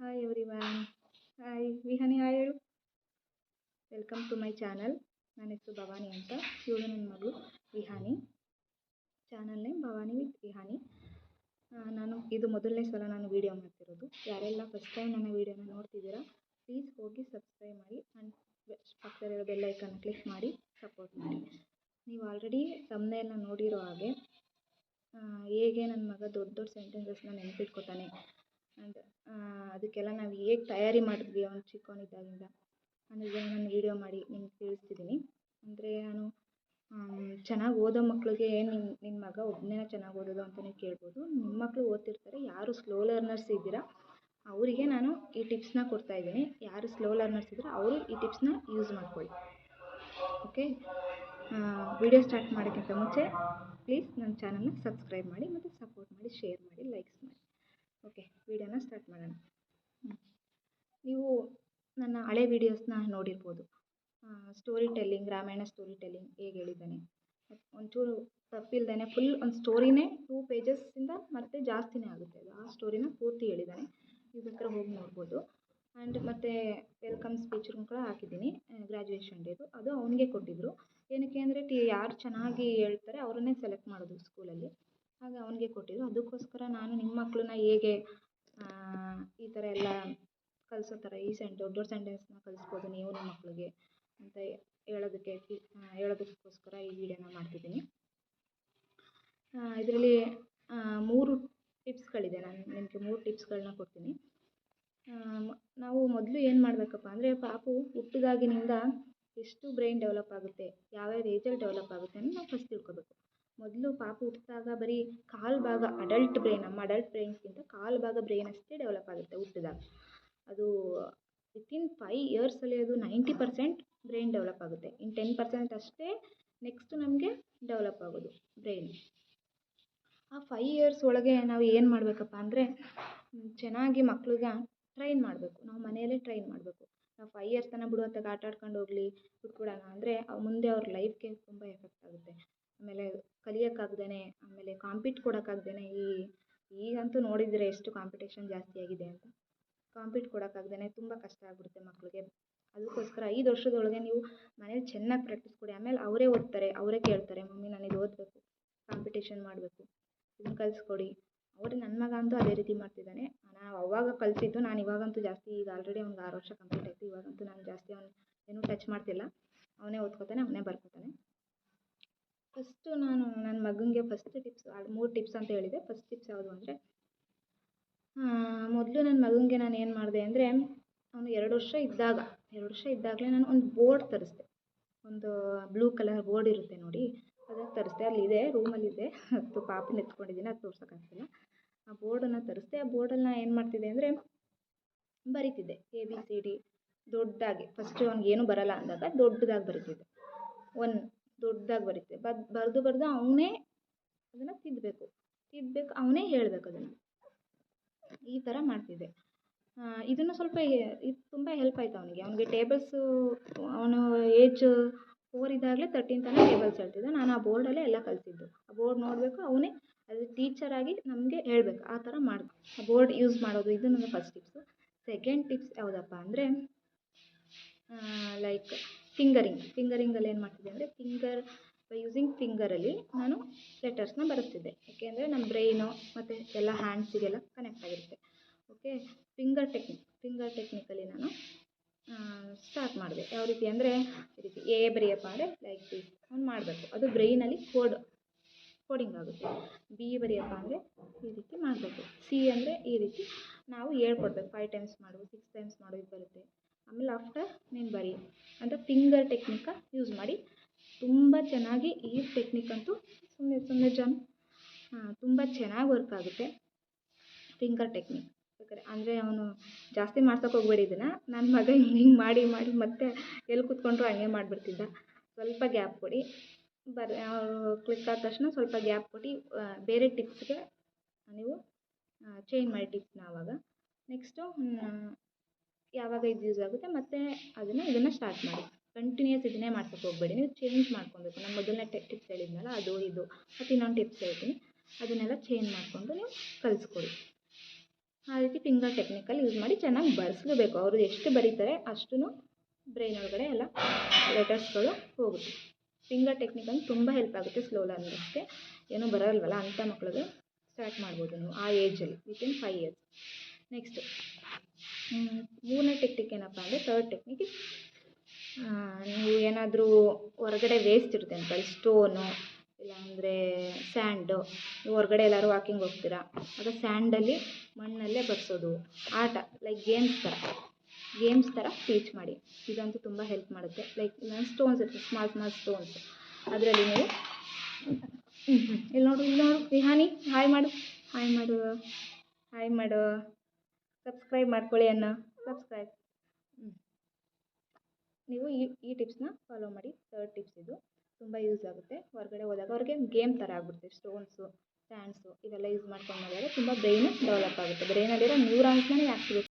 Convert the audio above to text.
Hi everyone hi Vihani hi ಹೇಳು. Welcome to my channel ನನ್ನ ಹೆಸರು ಭವಾನಿ ಅಂತ. ಇವಳು ನನ್ನ ಮಗಳು Vihani. Channel name Bhavani with Vihani. ನಾನು ಇದು ಮೊದಲನೇ ಸಲ ನಾನು ವೀಡಿಯೋ ಮಾಡ್ತಿರೋದು. ಯಾರೆಲ್ಲ ಫಸ್ಟ್ ಟೈಮ್ ನನ್ನ ವೀಡಿಯೋನ ನೋಡ್ತಿದ್ದೀರಾ ಪ್ಲೀಸ್ ಹೋಗಿ ಸಬ್ಸ್ಕ್ರೈಬ್ ಮಾಡಿ ಆ್ಯಂಡ್ ಪಕ್ಕದಲ್ಲಿರೋ ಬೆಲ್ ಐಕನ್ನ ಕ್ಲಿಕ್ ಮಾಡಿ ಸಪೋರ್ಟ್ ಮಾಡಿ. ನೀವು ಆಲ್ರೆಡಿ ತಮ್ಮನೆಲ್ಲ ನೋಡಿರೋ ಹಾಗೆ ಹೇಗೆ ನನ್ನ ಮಗ ದೊಡ್ಡ ದೊಡ್ಡ ಸೆಂಟೆನ್ಸಸ್ನ ನೆನಪಿಟ್ಕೊತಾನೆ ಆ್ಯಂಡ್ ಅದಕ್ಕೆಲ್ಲ ನಾವು ಹೇಗೆ ತಯಾರಿ ಮಾಡಿದ್ವಿ ಅವ್ನು ಚಿಕ್ಕವನಿದ್ದಾಗಿಂದ ಅನ್ನೋದನ್ನ ನಾನು ವೀಡಿಯೋ ಮಾಡಿ ನಿಮ್ಗೆ ತಿಳಿಸ್ತಿದ್ದೀನಿ ಅಂದರೆ ನಾನು ಚೆನ್ನಾಗಿ ಓದೋ ಮಕ್ಕಳಿಗೆ ನಿಮ್ಮ ನಿಮ್ಮ ಮಗ ಒಬ್ಬನೇ ಚೆನ್ನಾಗಿ ಓದೋದು ಅಂತ ನೀವು ಕೇಳ್ಬೋದು. ನಿಮ್ಮ ಮಕ್ಕಳು ಓದ್ತಿರ್ತಾರೆ, ಯಾರು ಸ್ಲೋ ಲರ್ನರ್ಸ್ ಇದ್ದೀರಾ, ಅವರಿಗೆ ನಾನು ಈ ಟಿಪ್ಸ್ನ ಕೊಡ್ತಾ ಇದ್ದೀನಿ. ಯಾರು ಸ್ಲೋ ಲರ್ನರ್ಸ್ ಇದ್ದರೆ ಅವರು ಈ ಟಿಪ್ಸ್ನ ಯೂಸ್ ಮಾಡ್ಕೊಳ್ಳಿ. ಓಕೆ ವಿಡಿಯೋ ಸ್ಟಾರ್ಟ್ ಮಾಡೋಕ್ಕಿಂತ ಮುಂಚೆ ಪ್ಲೀಸ್ ನನ್ನ ಚಾನಲ್ನ ಸಬ್ಸ್ಕ್ರೈಬ್ ಮಾಡಿ ಮತ್ತು ಸಪೋರ್ಟ್ ಮಾಡಿ ಶೇರ್ ಮಾಡಿ ಲೈಕ್ಸ್ ಮಾಡಿ. ಓಕೆ ವಿಡಿಯೋನ ಸ್ಟಾರ್ಟ್ ಮಾಡೋಣ. ನೀವು ನನ್ನ ಹಳೆ ವೀಡಿಯೋಸ್ನ ನೋಡಿರ್ಬೋದು. Story telling Ramayana story telling ಹೇಗೆ ಹೇಳಿದ್ದಾನೆ. ಒಂಚೂರು ತಪ್ಪಿಲ್ದೇ ಫುಲ್ ಒಂದು ಸ್ಟೋರಿನೇ ಟೂ ಪೇಜಸ್ಸಿಂದ ಮತ್ತೆ ಜಾಸ್ತಿನೇ ಆಗುತ್ತೆ ಅದು. ಆ ಸ್ಟೋರಿನ ಪೂರ್ತಿ ಹೇಳಿದ್ದಾನೆ. ನೀವು ಬೇಕಾದ್ರೆ ಹೋಗಿ ನೋಡ್ಬೋದು. ಆ್ಯಂಡ್ ಮತ್ತು ವೆಲ್ಕಮ್ ಸ್ಪೀಚನ್ನು ಕೂಡ ಹಾಕಿದ್ದೀನಿ ಗ್ರ್ಯಾಜುಯೇಷನ್ ಡೇದು ಅದು ಅವನಿಗೆ ಕೊಟ್ಟಿದ್ದರು ಏನಕ್ಕೆ ಅಂದರೆ ಟಿ, ಯಾರು ಚೆನ್ನಾಗಿ ಹೇಳ್ತಾರೆ, ಅವರನ್ನೇ ಸೆಲೆಕ್ಟ್ ಮಾಡೋದು ಸ್ಕೂಲಲ್ಲಿ ಹಾಗೆ ಅವನಿಗೆ ಕೊಟ್ಟಿದ್ರು ಅದಕ್ಕೋಸ್ಕರ ನಾನು ನಿಮ್ಮ ಮಕ್ಕಳನ್ನ ಹೇಗೆ ಈ ಥರ ಎಲ್ಲ ಕಲಿಸೋ ಥರ ಈ ಸೆಂಟ್ ದೊಡ್ಡ ದೊಡ್ಡ ಸೆಂಟೆನ್ಸ್ನ ಕಲಿಸ್ಬೋದು ನೀವು ನಿಮ್ಮ ಮಕ್ಕಳಿಗೆ ಅಂತ ಹೇಳೋದಕ್ಕೆ ಹೇಳೋದಕ್ಕೋಸ್ಕರ ಈ ವಿಡಿಯೋನ ಮಾಡ್ತಿದ್ದೀನಿ. ಇದರಲ್ಲಿ ಮೂರು ಟಿಪ್ಸ್ಗಳಿದೆ ನಾನು ನಿಮಗೆ ಮೂರು ಟಿಪ್ಸ್ಗಳನ್ನ ಕೊಡ್ತೀನಿ. ನಾವು ಮೊದಲು ಏನು ಮಾಡಬೇಕಪ್ಪ ಅಂದರೆ, ಪಾಪು ಹುಟ್ಟಿದಾಗಿನಿಂದ ಎಷ್ಟು ಬ್ರೈನ್ ಡೆವಲಪ್ ಆಗುತ್ತೆ, ಯಾವ್ಯಾವ ಏಜಲ್ಲಿ ಡೆವಲಪ್ ಆಗುತ್ತೆ ಅಂತ ನಾವು ಫಸ್ಟ್ ತಿಳ್ಕೊಬೇಕು. ಮೊದಲು ಪಾಪು ಹುಟ್ಟಿದಾಗ ಬರೀ ಕಾಲು ಭಾಗ ಅಡಲ್ಟ್ ಬ್ರೈನ್ ನಮ್ಮ ಅಡಲ್ಟ್ ಬ್ರೈನ್ಸ್ಗಿಂತ ಕಾಲು ಭಾಗ ಬ್ರೈನ್ ಅಷ್ಟೇ ಡೆವಲಪ್ ಆಗುತ್ತೆ ಹುಟ್ಟಿದಾಗ. ಅದು ವಿತಿನ್ ಫೈವ್ ಇಯರ್ಸಲ್ಲಿ ಅದು ನೈಂಟಿ ಪರ್ಸೆಂಟ್ ಬ್ರೈನ್ ಡೆವಲಪ್ ಆಗುತ್ತೆ. ಇನ್ ಟೆನ್ ಪರ್ಸೆಂಟ್ ಅಷ್ಟೇ ನೆಕ್ಸ್ಟ್ ನಮಗೆ ಡೆವಲಪ್ ಆಗೋದು ಬ್ರೈನ್ ಆ ಫೈವ್ ಇಯರ್ಸ್ ಒಳಗೆ ನಾವು ಏನು ಮಾಡಬೇಕಪ್ಪ ಅಂದರೆ ಚೆನ್ನಾಗಿ ಮಕ್ಳಿಗೆ ಟ್ರೈನ್ ಮಾಡಬೇಕು. ನಾವು ಮನೆಯಲ್ಲೇ ಟ್ರೈನ್ ಮಾಡಬೇಕು. ನಾವು ಫೈವ್ ಇಯರ್ಸ್ ತನಕ ಬಿಡುವಂಥ ಆಟ ಆಡ್ಕೊಂಡು ಹೋಗಲಿ, ಬಿಟ್ಬಿಡೋಣ ಅಂದರೆ ಮುಂದೆ ಅವ್ರ ಲೈಫ್ಗೆ ತುಂಬ ಎಫೆಕ್ಟ್ ಆಗುತ್ತೆ. ಆಮೇಲೆ ಕಲಿಯೋಕ್ಕಾಗ್ದೇ ಆಮೇಲೆ ಕಾಂಪೀಟ್ ಕೊಡೋಕ್ಕಾಗ್ದೇ ಈ, ಈಗಂತೂ ನೋಡಿದರೆ ಎಷ್ಟು ಕಾಂಪಿಟೇಷನ್ ಜಾಸ್ತಿ ಆಗಿದೆ ಅಂತ. ಕಾಂಪೀಟ್ ಕೊಡೋಕ್ಕಾಗ್ದೇ ತುಂಬ ಕಷ್ಟ ಆಗ್ಬಿಡುತ್ತೆ ಮಕ್ಕಳಿಗೆ ಅದಕ್ಕೋಸ್ಕರ ಐದು ವರ್ಷದೊಳಗೆ ನೀವು ಮನೇಲಿ ಚೆನ್ನಾಗಿ ಪ್ರಾಕ್ಟೀಸ್ ಕೊಡಿ. ಆಮೇಲೆ ಅವರೇ ಓದ್ತಾರೆ, ಅವರೇ ಕೇಳ್ತಾರೆ, ಮಮ್ಮಿ ನಾನು ಇದು ಓದಬೇಕು ಕಾಂಪಿಟೇಷನ್ ಮಾಡಬೇಕು, ಇದನ್ನು ಕಲಿಸ್ಕೊಡಿ. ಅವರು ನನ್ನ ಮಗ ಅಂತೂ ಅದೇ ರೀತಿ ಮಾಡ್ತಿದ್ದಾನೆ. ನಾವು ಅವಾಗ ಕಲಿಸಿದ್ದು, ನಾನು ಇವಾಗಂತೂ ಜಾಸ್ತಿ ಈಗ ಆಲ್ರೆಡಿ ಅವ್ನಿಗೆ ಆರು ವರ್ಷ ಕಂಪ್ಲೀಟ್ ಆಯಿತು. ಇವಾಗಂತೂ ನಾನು ಜಾಸ್ತಿ ಅವ್ನು, ಏನೂ ಟಚ್ ಮಾಡ್ತಿಲ್ಲ. ಅವನೇ ಓದ್ಕೋತಾನೆ, ಅವನೇ ಬರ್ಕೋತಾನೆ. ಫಸ್ಟು ನಾನು ನನ್ನ ಮಗನಿಗೆ ಫಸ್ಟ್ ಟಿಪ್ಸ್ ಅದು ಮೂರು ಟಿಪ್ಸ್ ಅಂತ ಹೇಳಿದೆ. ಫಸ್ಟ್ ಟಿಪ್ಸ್ ಯಾವುದು ಅಂದರೆ ಮೊದಲು ನನ್ನ ಮಗನಿಗೆ ನಾನು ಏನು ಮಾಡಿದೆ ಅಂದರೆ, ಅವನು ಎರಡು ವರ್ಷ ಇದ್ದಾಗ, ಎರಡು ವರ್ಷ ಇದ್ದಾಗಲೇ ನಾನು ಒಂದು ಬೋರ್ಡ್ ತರಿಸ್ದೆ. ಒಂದು ಬ್ಲೂ ಕಲರ್ ಬೋರ್ಡ್ ಇರುತ್ತೆ ನೋಡಿ, ಅದನ್ನು ತರಿಸ್ದೆ. ಅಲ್ಲಿದೆ ರೂಮಲ್ಲಿದೆ ಅದು ಪಾಪ ಎತ್ಕೊಂಡಿದ್ದೀನಿ, ಅದು ತೋರ್ಸೋಕ್ಕಾಗ್ತಿಲ್ಲ. ಆ ಬೋರ್ಡನ್ನು ತರಿಸ್ದೆ. ಆ ಬೋರ್ಡಲ್ಲಿ ನಾನು ಏನು ಮಾಡ್ತಿದ್ದೆ ಅಂದರೆ, ಬರಿತಿದ್ದೆ. ಎ ಬಿ ಸಿ ಡಿ ದೊಡ್ಡದಾಗಿ. ಫಸ್ಟು ಅವ್ನಿಗೆ ಏನೂ ಬರಲ್ಲ ಅಂದಾಗ ದೊಡ್ಡದಾಗಿ ಬರಿತಿದ್ದೆ. ಒನ್ ದೊಡ್ಡದಾಗಿ ಬರೀತೆ ಬದ್, ಬರೆದು ಬರೆದು ಅವನೇ ಅದನ್ನು ತಿದ್ದಬೇಕು ತಿದ್ದಬೇಕು ಅವನೇ ಹೇಳ್ಬೇಕು ಅದನ್ನು. ಈ ಥರ ಮಾಡ್ತಿದ್ದೆ. ಇದನ್ನು ಸ್ವಲ್ಪ ಇದು ತುಂಬ ಹೆಲ್ಪ್ ಆಯ್ತು ಅವನಿಗೆ. ಅವನಿಗೆ ಟೇಬಲ್ಸು ಅವನು ಏಜ್ ಫೋರ್ ಇದ್ದಾಗಲೇ ತರ್ಟೀನ್ ತನಕ ಟೇಬಲ್ಸ್ ಹೇಳ್ತಿದ್ದ. ನಾನು ಆ ಬೋರ್ಡಲ್ಲೇ ಎಲ್ಲ ಕಲ್ತಿದ್ದು. ಆ ಬೋರ್ಡ್ ನೋಡಬೇಕು, ಅವನೇ ಅದು ಟೀಚರಾಗಿ ನಮಗೆ ಹೇಳಬೇಕು. ಆ ಥರ ಮಾಡಿ ಆ ಬೋರ್ಡ್ ಯೂಸ್ ಮಾಡೋದು, ಇದು ನನ್ನ ಫಸ್ಟ್ ಟಿಪ್ಸು ಸೆಕೆಂಡ್ ಟಿಪ್ಸ್ ಯಾವುದಪ್ಪ ಅಂದರೆ ಲೈಕ್ ಫಿಂಗರಿಂಗ್ ಫಿಂಗರಿಂಗಲ್ಲಿ ಏನು ಮಾಡ್ತಿದ್ದೆ ಅಂದರೆ ಫಿಂಗರ್ ಬೈ ಯೂಸಿಂಗ್ ಫಿಂಗರಲ್ಲಿ ನಾನು ಲೆಟರ್ಸ್ನ ಬರೆಸ್ತಿದ್ದೆ. ಯಾಕೆಂದರೆ ನಮ್ಮ ಬ್ರೈನು ಮತ್ತು ಎಲ್ಲ ಹ್ಯಾಂಡ್ಸಿಗೆಲ್ಲ ಕನೆಕ್ಟ್ ಆಗಿರುತ್ತೆ. ಓಕೆ ಫಿಂಗರ್ ಟೆಕ್ನಿಕ್ ಫಿಂಗರ್ ಟೆಕ್ನಿಕಲ್ಲಿ ನಾನು ಸ್ಟಾರ್ಟ್ ಮಾಡಿದೆ. ಯಾವ ರೀತಿ ಅಂದರೆ, ಈ ರೀತಿ ಎ ಬರೆಯಪ್ಪ ಅಂದರೆ ಲೈಕ್ ದಿಸ್ ಅವ್ನು ಮಾಡಬೇಕು. ಅದು ಬ್ರೈನಲ್ಲಿ ಕೋಡ್ ಕೋಡಿಂಗ್ ಆಗುತ್ತೆ. ಬಿ ಬರೆಯಪ್ಪ ಅಂದರೆ ಈ ರೀತಿ ಮಾಡಬೇಕು. ಸಿ ಅಂದರೆ ಈ ರೀತಿ ನಾವು ಹೇಳ್ಕೊಡ್ಬೇಕು. ಫೈವ್ ಟೈಮ್ಸ್ ಮಾಡು ಸಿಕ್ಸ್ ಟೈಮ್ಸ್ ಮಾಡು ಬರುತ್ತೆ. ಆಮೇಲೆ ಆಫ್ಟರ್ ನೀನು ಬರಿ ಅಂತ ಫಿಂಗರ್ ಟೆಕ್ನಿಕ್ ಯೂಸ್ ಮಾಡಿ. ತುಂಬ ಚೆನ್ನಾಗಿ ಈ ಟೆಕ್ನಿಕ್ ಅಂತೂ ಸುಮ್ಮನೆ ಸುಮ್ಮನೆ ಜನ್ ತುಂಬ ಚೆನ್ನಾಗಿ ವರ್ಕ್ ಆಗುತ್ತೆ ಫಿಂಗರ್ ಟೆಕ್ನಿಕ್ ಬೇಕಾದ್ರೆ ಅಂದರೆ ಅವನು ಜಾಸ್ತಿ ಮಾಡ್ಸೋಕೆ ಹೋಗ್ಬೇಡಿ ಇದನ್ನು. ನನ್ನ ಮಗ ಹಿಂಗೆ ಹಿಂಗೆ ಮಾಡಿ ಮಾಡಿ ಮತ್ತೆ ಎಲ್ಲಿ ಕೂತ್ಕೊಂಡ್ರು ಹಂಗೆ ಮಾಡಿಬಿಡ್ತಿದ್ದ. ಸ್ವಲ್ಪ ಗ್ಯಾಪ್ ಕೊಡಿ. ಬರ ಕ್ಲಿಕ್ ಆದ ತಕ್ಷಣ ಸ್ವಲ್ಪ ಗ್ಯಾಪ್ ಕೊಟ್ಟು ಬೇರೆ ಟಿಪ್ಸ್ಗೆ ನೀವು ಚೇಂಜ್ ಮಾಡಿ ಟಿಪ್ಸ್ನ ಆವಾಗ. ನೆಕ್ಸ್ಟು ಯಾವಾಗ ಇದು ಯೂಸ್ ಆಗುತ್ತೆ ಮತ್ತೆ ಅದನ್ನು ಇದನ್ನು ಸ್ಟಾರ್ಟ್ ಮಾಡಿ. ಕಂಟಿನ್ಯೂಸ್ ಇದನ್ನೇ ಮಾಡ್ಸೋಕೆ ಹೋಗಬೇಡಿ. ನೀವು ಚೇಂಜ್ ಮಾಡ್ಕೊಬೇಕು. ನಾನು ಮೊದಲನೇ ಟಿಪ್ಸ್ ಹೇಳಿದ್ನಲ್ಲ ಅದು, ಇದು. ಮತ್ತು ಇನ್ನೊಂದು ಟಿಪ್ಸ್ ಹೇಳ್ತೀನಿ. ಅದನ್ನೆಲ್ಲ ಚೇಂಜ್ ಮಾಡಿಕೊಂಡು ನೀವು ಕಲಿಸ್ಕೊಡಿ. ಆ ರೀತಿ ಫಿಂಗರ್ ಟೆಕ್ನಿಕಲ್ಲಿ ಯೂಸ್ ಮಾಡಿ ಚೆನ್ನಾಗಿ ಬರೆಸ್ಲೇಬೇಕು ಅವರು ಎಷ್ಟು ಬರೀತಾರೆ ಅಷ್ಟು ಬ್ರೈನ್ ಒಳಗಡೆ ಎಲ್ಲ ಲೆಟರ್ಸ್ಗಳು ಹೋಗುತ್ತೆ. ಫಿಂಗರ್ ಟೆಕ್ನಿಕ್ ಅಂದ್ರೆ ತುಂಬ ಹೆಲ್ಪ್ ಆಗುತ್ತೆ ಸ್ಲೋ ಲರ್ನರ್ಸ್ಗೆ ಏನೂ ಬರೋಲ್ವಲ್ಲ? ಅಂಥ ಮಕ್ಕಳಿಗೆ ಸ್ಟಾರ್ಟ್ ಮಾಡ್ಬೋದು ನೀವು ಆ ಏಜಲ್ಲಿ ವಿತಿನ್ ಫೈವ್ ಇಯರ್ಸ್ ನೆಕ್ಸ್ಟು ಮೂರನೇ ಟೆಕ್ನಿಕ್ ಏನಪ್ಪ ಅಂದರೆ ತರ್ಡ್ ಟೆಕ್ನಿಕ್ ನೀವು ಏನಾದರೂ ಹೊರಗಡೆ ವೇಸ್ಟ್ ಇರುತ್ತೆ ಅಂತ ಸ್ಟೋನು ಇಲ್ಲಾಂದರೆ ಸ್ಯಾಂಡು ನೀವು ಹೊರಗಡೆ ಎಲ್ಲರೂ ವಾಕಿಂಗ್ ಹೋಗ್ತೀರಾ? ಆಗ ಸ್ಯಾಂಡಲ್ಲಿ ಮಣ್ಣಲ್ಲೇ ಬರ್ಸೋದು. ಆಟ ಲೈಕ್ ಗೇಮ್ಸ್ ಥರ ಗೇಮ್ಸ್ ಥರ ಟೀಚ್ ಮಾಡಿ. ಇದಂತೂ ತುಂಬ ಹೆಲ್ಪ್ ಮಾಡುತ್ತೆ. ಲೈಕ್ ಸ್ಟೋನ್ಸ್ ಇರುತ್ತೆ ಸ್ಮಾಲ್ ಸ್ಮಾಲ್ ಸ್ಟೋನ್ಸ್ ಅದರಲ್ಲಿ ನೀವು ಇಲ್ಲಿ ನೋಡು ಇಲ್ಲಿ ನೋಡು. ವಿಹಾನಿ ಹಾಯ್ ಮಾಡು. ಹಾಯ್ ಮಾಡು ಹಾಯ್ ಮಾಡು. ಸಬ್ಸ್ಕ್ರೈಬ್ ಮಾಡ್ಕೊಳ್ಳಿ ಅಣ್ಣ. ಸಬ್ಸ್ಕ್ರೈಬ್ ನೀವು ಈ ಈ ಟಿಪ್ಸ್ನ ಫಾಲೋ ಮಾಡಿ. ಥರ್ಡ್ ಟಿಪ್ಸ್ ಇದು. ತುಂಬ ಯೂಸ್ ಆಗುತ್ತೆ. ಹೊರಗಡೆ ಹೋದಾಗ ಅವ್ರಿಗೆ ಗೇಮ್ ಥರ ಆಗಿಬಿಡುತ್ತೆ. ಸ್ಟೋನ್ಸು ಸ್ಟ್ಯಾಂಡ್ಸು ಇವೆಲ್ಲ ಯೂಸ್ ಮಾಡ್ಕೊಂಡು ಮಾಡಿದಾಗ ತುಂಬ ಬ್ರೈನು ಡೆವಲಪ್ ಆಗುತ್ತೆ. ಬ್ರೈನಲ್ಲಿರೋ ನ್ಯೂರಾನ್ಸ್ನೇ ಆ್ಯಕ್ಟಿವೇಟ್